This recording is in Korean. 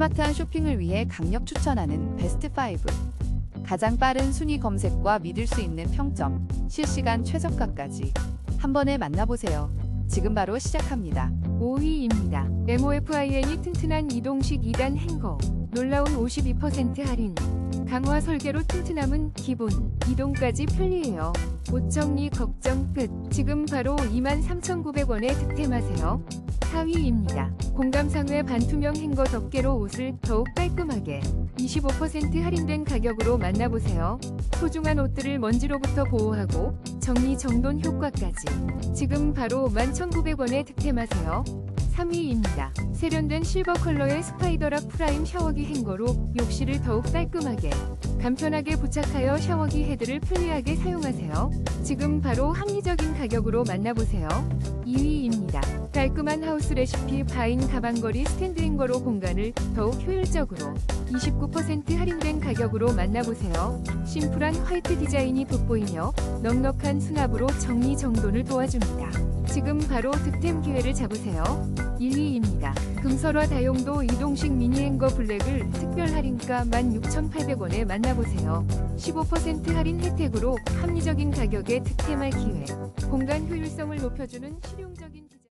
스마트한 쇼핑을 위해 강력 추천하는 베스트 5. 가장 빠른 순위 검색과 믿을 수 있는 평점, 실시간 최저가까지 한 번에 만나보세요. 지금 바로 시작합니다. 5위입니다. MOFIN이 튼튼한 이동식 2단 행거. 놀라운 52% 할인. 강화 설계로 튼튼함은 기본. 이동까지 편리해요. 옷 정리 걱정 끝. 지금 바로 23,900원에 득템하세요. 4위입니다. 공감상회 반투명 행거 덮개로 옷을 더욱 깔끔하게 25% 할인된 가격으로 만나보세요. 소중한 옷들을 먼지로부터 보호하고 정리 정돈 효과까지 지금 바로 11,900원에 득템하세요. 3위입니다. 세련된 실버 컬러의 스파이더락 프라임 샤워기 행거로 욕실을 더욱 깔끔하게 간편하게 부착하여 샤워기 헤드를 편리하게 사용하세요. 지금 바로 합리적인 가격으로 만나보세요. 2위입니다. 깔끔한 하우스 레시피 바인 가방걸이 스탠드 행거로 공간을 더욱 효율적으로 29% 할인된 가격으로 만나보세요. 심플한 화이트 디자인이 돋보이며 넉넉한 수납으로 정리 정돈을 도와줍니다. 지금 바로 득템 기회를 잡으세요. 1위입니다. 금설화 다용도 이동식 미니 행거 블랙을 특별 할인가 16,800원에 만나보세요. 15% 할인 혜택으로 합리적인 가격에 득템할 기회. 공간 효율성을 높여주는 실용적인 디자인.